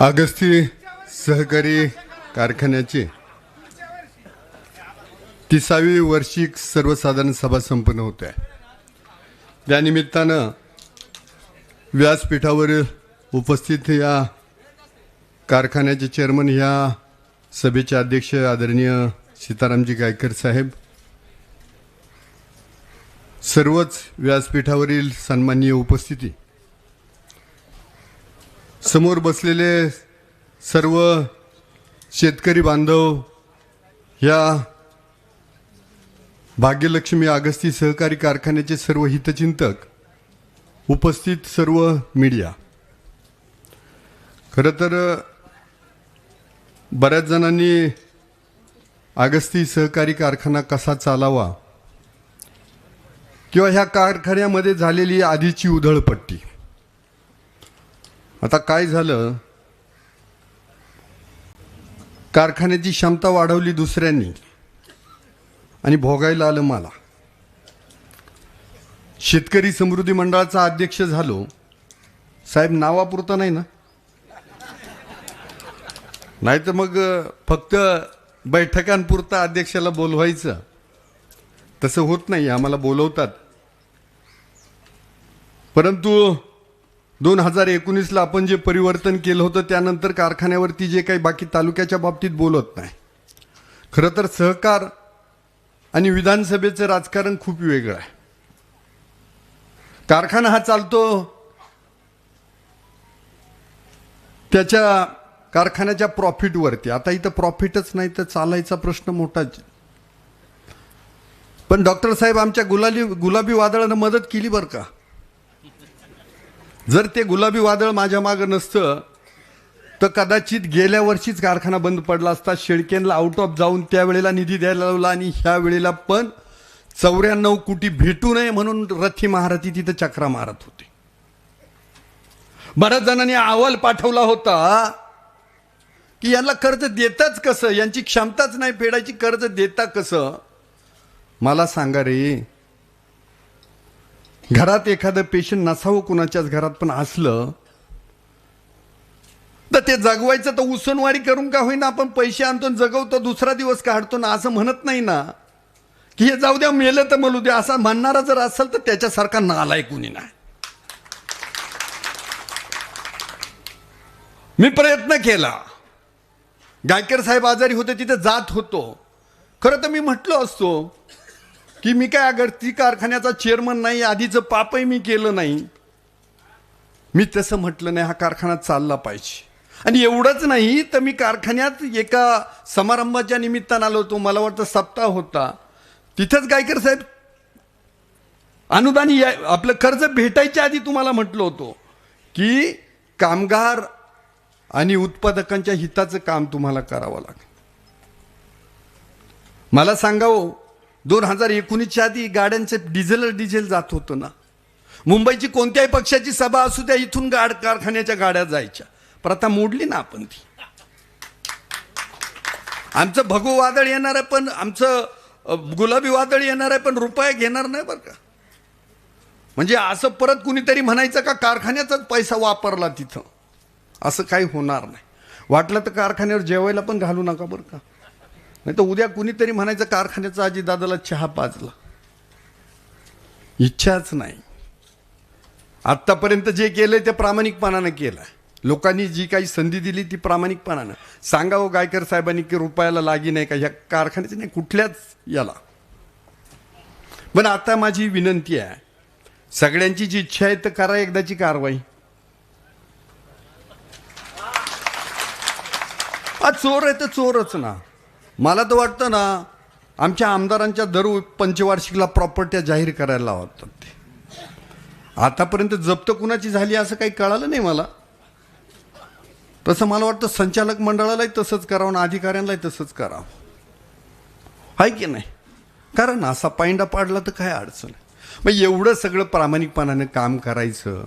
अगस्ती सहकारी कारखान्याची तिसावी वार्षिक सर्वसाधारण सभा संपन्न होते आहे. त्यानिमित्तानं व्यासपीठावर उपस्थित या कारखान्याचे चेअरमन ह्या सभेचे अध्यक्ष आदरणीय सीतारामजी गायकर साहेब सर्वच व्यासपीठावरील सन्माननीय उपस्थिती समोर बसलेले सर्व शेतकरी बांधव या भाग्यलक्ष्मी अगस्ती सहकारी कारखान्याचे सर्व हितचिंतक उपस्थित सर्व मीडिया. खरं तर बऱ्याच जणांनी अगस्ती सहकारी कारखाना कसा चालावा? किंवा ह्या कारखान्यामध्ये झालेली आधीची उधळपट्टी? आता काय झालं? कारखान्याची क्षमता वाढवली दुसऱ्यांनी. आणि भोगायला आलं मला. शेतकरी समृद्धी मंडळाचा अध्यक्ष झालो. साहेब नावापुरता नाही ना? नाही तर मग फक्त बैठकांपुरता अध्यक्षाला बोलवायचं. तसं होत नाही आम्हाला बोलवतात. परंतु दोन हजार एकोणीसला आपण जे परिवर्तन केलं होतं त्यानंतर कारखान्यावरती जे काही बाकी तालुक्याच्या बाबतीत बोलत नाही. खरं तर सहकार आणि विधानसभेचं राजकारण खूप वेगळं आहे. कारखाना हा चालतो. त्याच्या कारखान्याच्या प्रॉफिटवरती आता इथं प्रॉफिटच नाही तर चालायचा प्रश्न मोठाच पण डॉक्टर साहेब आमच्या गुलाबी गुलाबी वादळानं मदत केली बरं का? जर ते गुलाबी वादळ माझ्या मागं नसतं तर कदाचित गेल्या वर्षीच कारखाना बंद पडला असता शेळकेनला आउट ऑफ जाऊन त्यावेळेला निधी द्यायला लावला आणि ह्या वेळेला पण चौऱ्याण्णव कोटी भेटू नये म्हणून रथी महारथी तिथं चक्रा मारत होते. बऱ्याच जणांनी अहवाल पाठवला होता की यांना कर्ज देताच कसं? यांची क्षमताच नाही फेडायची कर्ज देता कसं? मला सांगा रे. घरात एखादं पेशंट नसावं कुणाच्याच घरात पण असलं तर ते जगवायचं तर उसनवारी करून का होईना? आपण पैसे आणतो जगवतो दुसरा दिवस काढतो ना असं म्हणत नाही ना. की हे जाऊ द्या मेलं तर म्हणू द्या. असा म्हणणारा जर असेल तर त्याच्यासारखा नालाय कुणी नाही. मी प्रयत्न केला. गायकर साहेब आजारी होते तिथे जात होतो. खरं तर मी म्हटलो असतो की मी काय अगरती कारखान्याचा चेअरमन नाही आधीचं पापही मी केलं नाही. मी तसं म्हटलं नाही हा कारखाना चालला पाहिजे. आणि एवढंच नाही तर मी कारखान्यात एका समारंभाच्या निमित्तानं आलो होतो. मला वाटतं सप्ताह होता. तिथंच गायकर साहेब अनुदान या आपलं कर्ज भेटायच्या आधी तुम्हाला म्हटलं होतो की कामगार आणि उत्पादकांच्या हिताचं काम तुम्हाला करावं लागेल. मला सांगावं हो, दोन हजार एकोणीसच्या आधी गाड्यांचं डिझेल डिझेल जात होतं ना. मुंबईची कोणत्याही पक्षाची सभा असू द्या इथून गाड कारखान्याच्या गाड्या जायच्या. प्रथा मोडली ना आपण ती. आमचं भगू वादळ येणार आहे पण आमचं गुलाबी वादळ येणार आहे पण रुपये घेणार नाही बरं का. म्हणजे असं परत कुणीतरी म्हणायचं का कारखान्याचाच पैसा वापरला तिथं. असं काही होणार नाही. वाटलं तर कारखान्यावर जेवायला पण घालू नका बरं का. नाही तर उद्या कुणीतरी म्हणायचं कारखान्याचा आजी दादाला चहा पाजला. इच्छाच नाही. आत्तापर्यंत जे केलंय ते प्रामाणिकपणानं केलं लोकांनी जी काही संधी दिली ती प्रामाणिकपणानं. सांगावं गायकर साहेबांनी की रुपयाला लागी नाही का? ह्या कारखान्याची नाही कुठल्याच याला. पण आता माझी विनंती आहे सगळ्यांची जी इच्छा आहे तर करा एकदाची कारवाई. हा चोर आहे तर चोरच ना. मला तर वाटतं ना आमच्या आमदारांच्या दर पंचवार्षिकला प्रॉपर्ट्या जाहीर करायला लावतात ते. आतापर्यंत जप्त कुणाची झाली असं काही कळालं नाही मला. तसं मला वाटतं संचालक मंडळालाही तसंच करावं आणि अधिकाऱ्यांनाही तसंच करावं. आहे की नाही? कारण असा पायंडा पाडला तर काय अडचण मग एवढं सगळं प्रामाणिकपणानं काम करायचं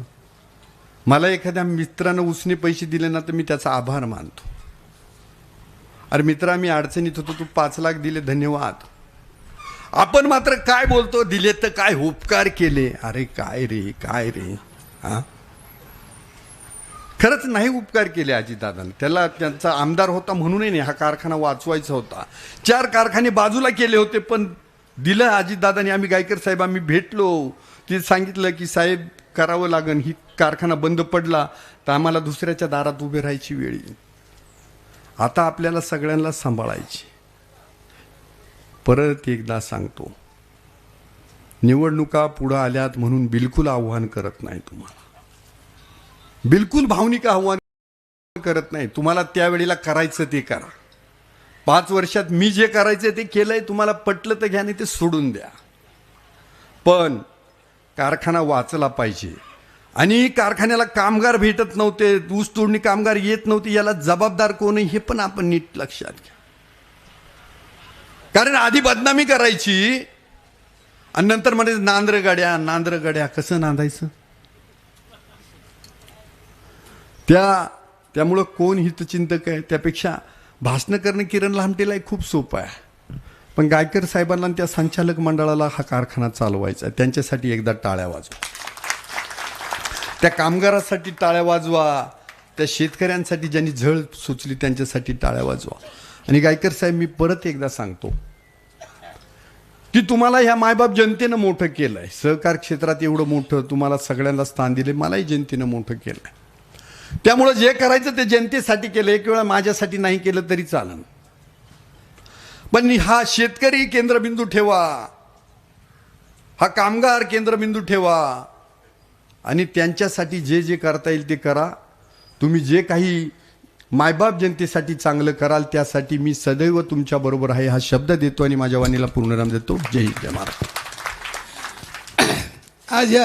मला एखाद्या मित्रानं उसने पैसे दिले ना तर मी त्याचा आभार मानतो. अरे मित्रा मी अडचणीत होतो तू पाच लाख दिले धन्यवाद. आपण मात्र काय बोलतो? दिले तर काय उपकार केले? अरे काय रे काय रे? हा? खरंच नाही उपकार केले अजितदादांनी त्याला त्यांचा आमदार होता म्हणूनही नाही हा कारखाना वाचवायचा होता. चार कारखाने बाजूला केले होते पण दिलं अजितदादांनी आम्ही गायकर साहेब आम्ही भेटलो. ते सांगितलं की साहेब करावं लागन. ही कारखाना बंद पडला तर आम्हाला दुसऱ्याच्या दारात उभे राहायची वेळ येईल. आता आपल्याला सगळ्यांना सांभाळायची. परत एकदा सांगतो. निवडणुका पुढं आल्यात म्हणून बिलकुल आव्हान करत नाही तुम्हाला. बिलकुल भावनिक आव्हान करत नाही. तुम्हाला त्यावेळेला करायचं ते करा. पाच वर्षात मी जे करायचं ते केलंय तुम्हाला पटलं तर घ्या नाही ते सोडून द्या. पण कारखाना वाचला पाहिजे. आणि कारखान्याला कामगार भेटत नव्हते ऊस तोडणी कामगार येत नव्हते याला जबाबदार कोण आहे हे पण आपण नीट लक्षात घ्या. कारण आधी बदनामी करायची आणि नंतर म्हणजे नांद्र गड्या नांद्र गड्या कसं नांदायचं? त्या त्यामुळं कोण हितचिंतक आहे? त्यापेक्षा भाषणं करणं किरण लामटेला खूप सोपं आहे. पण गायकर साहेबांना त्या संचालक मंडळाला हा कारखाना चालवायचा आहे. त्यांच्यासाठी एकदा टाळ्या वाजवा. त्या कामगारासाठी टाळ्या वाजवा. त्या शेतकऱ्यांसाठी ज्यांनी झळ सुचली त्यांच्यासाठी टाळ्या वाजवा. आणि गायकर साहेब मी परत एकदा सांगतो. की तुम्हाला ह्या मायबाप जनतेनं मोठं केलंय. सहकार क्षेत्रात एवढं मोठं तुम्हाला सगळ्यांना स्थान दिले मलाही जनतेनं मोठं केलंय. त्यामुळं जे करायचं ते जनतेसाठी केलं एक वेळा माझ्यासाठी नाही केलं तरी चालन. पण हा शेतकरी केंद्रबिंदू ठेवा. हा कामगार केंद्रबिंदू ठेवा. आणि त्यांच्यासाठी जे जे करता येईल ते करा. तुम्ही जे काही मायबाप जनतेसाठी चांगलं कराल त्यासाठी मी सदैव तुमच्याबरोबर आहे हा शब्द देतो आणि माझ्या वाणीला पूर्णराम देतो. जय हिंद जय महाराज आज या